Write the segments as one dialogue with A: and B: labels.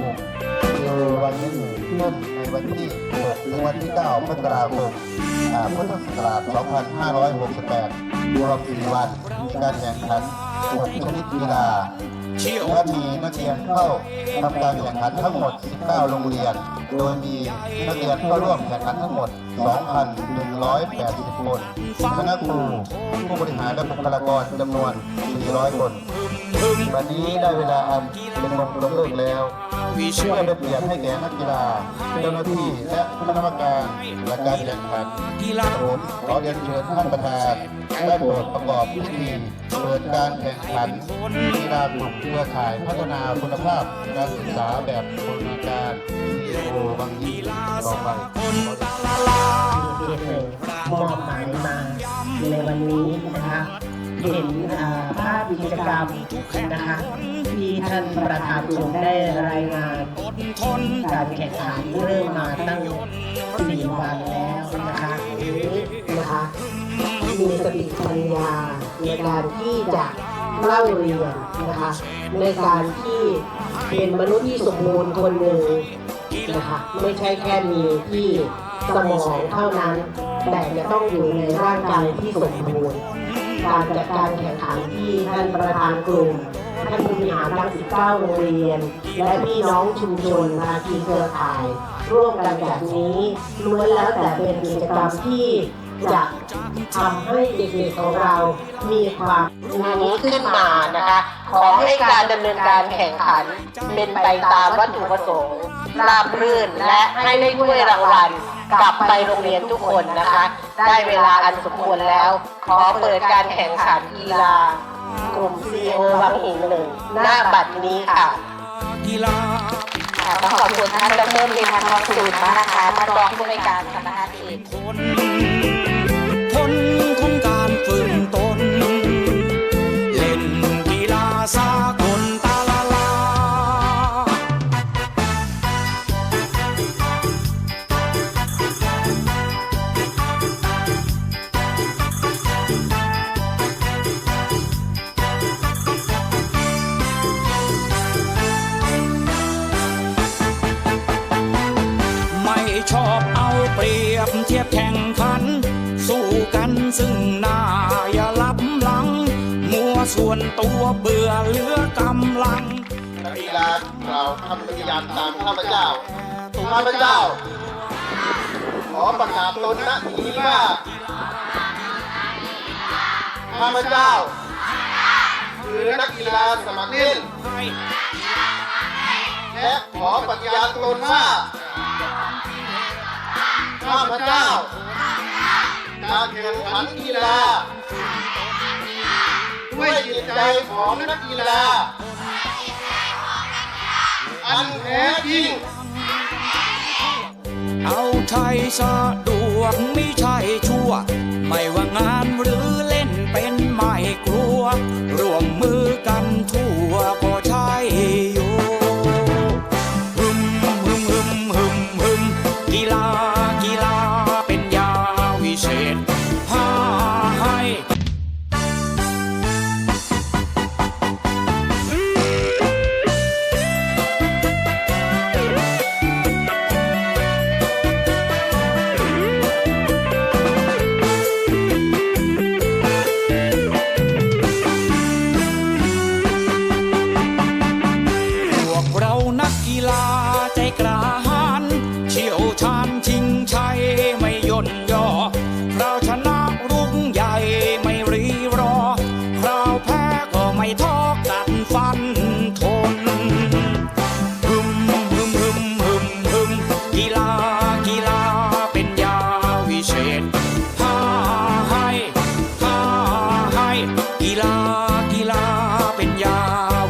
A: คมคือวันนี้ขึ้นในวันที่6ถึงวันที่9มกราคมพุทธศักราช 2568 รวม4วันมีการแข่งขัน6ชนิดกีฬาและมีนักเรียนเข้าทำการแข่งขันทั้งหมด 19 โรงเรียน โดยมีนักเรียนเข้าร่วมแข่งขันทั้งหมด 2,180 คนคณะครูผู้บริหารและบุคลากรจำนวน 400 คน วันนี้ได้เวลาอันเป็นมงคลเลิกแล้ว
B: ช
A: เพื่อ
B: ษ
A: ได้เปลี่ยนให้แก่นักกีฬาเจ้าหน้าที่และคณะกรรมการและการแข่งขัน
B: กีฬา
A: ผมขอเรียนเชิญท่านประธานได้โปรดประกอบพิธีเปิดการแข่งขันกีฬากลุ่มเครือข่ายพัฒนาคุณภาพการศึกษาแบบบูรณาการโอบางยี่ต่อไป
C: กิจกรรมนะคะที่ท่านประธานกลุ่มได้รายงาน
B: อดทน
C: การแข่งขันเริ่มมาตั้งสี่วันแล้วนะคะนี้นะคะมีสติปัญญาในการที่จะเล่าเรียนนะคะในการที่เป็นมนุษย์ที่สมบูรณ์คนหนึ่งนะคะไม่ใช่แค่มีที่สมองเท่านั้น แต่จะต้องอยู่ในร่างกายที่สมบูรณ์ การจัดการแข่งขันที่ท่านประธานกลุ่มท่านผู้บริหารทั้ง 19 โรงเรียน และพี่น้องชุมชนภาคีเครือข่าย ร่วมกันแบบนี้ล้วนแล้วแต่เป็นกิจกรรมที่จะทำให้เด็กๆของเรามีความงานนี้ขึ้นมานะคะ ขอให้การดำเนินการแข่งขัน เป็นไปตามวัตถุประสงค์ราบรื่นและให้ได้ถ้วยรางวัล กลับไปโรงเรียนทุกคนนะคะ ได้เวลาอันสมควรแล้ว ขอเปิดการแข่งขันกีฬากลุ่ม CEO บางหินหนึ่งหน้าบัตรนี้ค่ะ
B: กีฬา
D: ค่ะต้องขอบคุณท่านดรเรียนทองสูตรมากนะคะท่านรองผู้อำนวยการสำนักงานเขต
B: ส่วนตัวเบื่อเหลือกำลัง
A: นักกีฬากล่าวคำปฏิญาณตามข้าพเจ้าข้าพเจ้า ขอประกาศตนณที่นี้ว่าข้าพเจ้าคือนักกีฬาสมัครเล่นและขอปฏิญาณตนว่าข้าพเจ้าการแข่งขันกีฬา จิตใจของนักกีฬา อันแท้จริง
B: เอาใช้สะดวกไม่ใช่ชั่ว ไม่ว่างานหรือเล่นเป็นไม่กลัว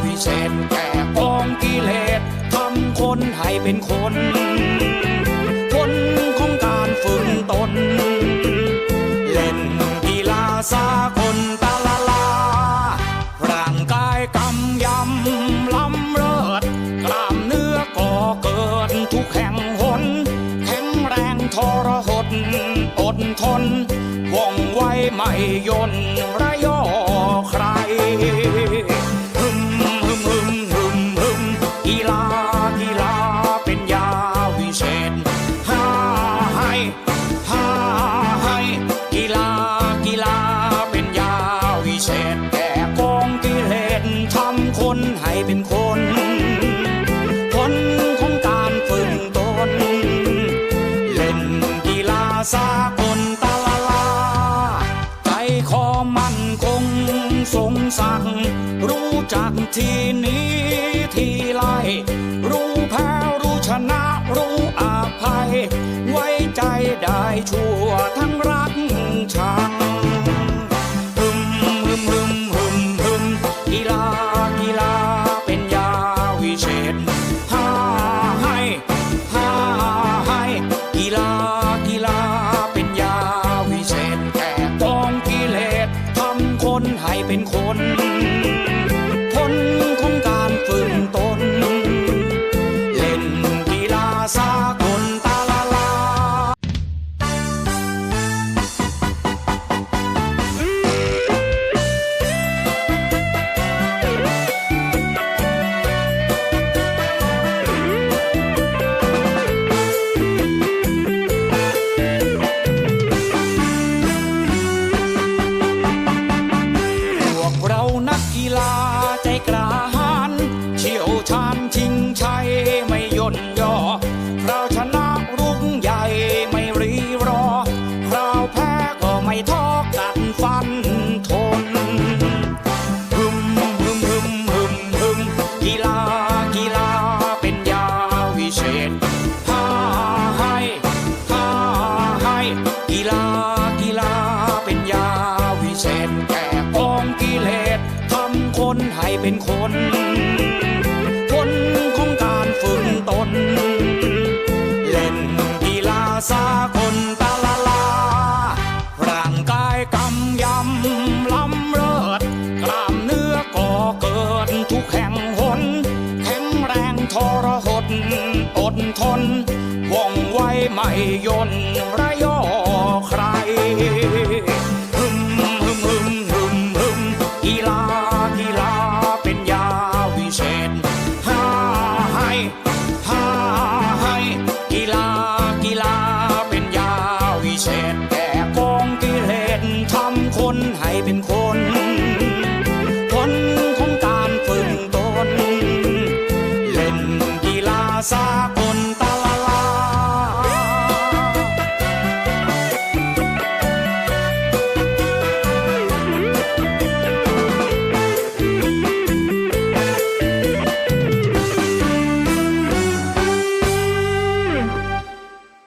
B: วิเศษแก่กองกิเลสทำคนให้เป็นคนผลของการฝึกตน เล่นกีฬาสากลตาลาลา ร่างกายกำยำล้ำเลิศกล้ามเนื้อก่อเกิดทุกแห่งหนแข็งแรงทรหดอดทนว่องไวไม่ย่นระยอใคร ทีนี้ทีไรรู้แพ้รู้ชนะรู้อาภัย ไว้ใจได้ชั่วทั้งรักชังฮึมฮึมฮึมฮึมฮึมกีฬากีฬาเป็นยาวิเศษ วิเศษห้าให้พาให้กีฬากีฬาเป็นยาวิเศษแก่กองกิเลสทำคนให้เป็นคน ผลของการฝึกตน เล่นกีฬาสากล แรงทรหดอดทน ว่องไวไม่ย่น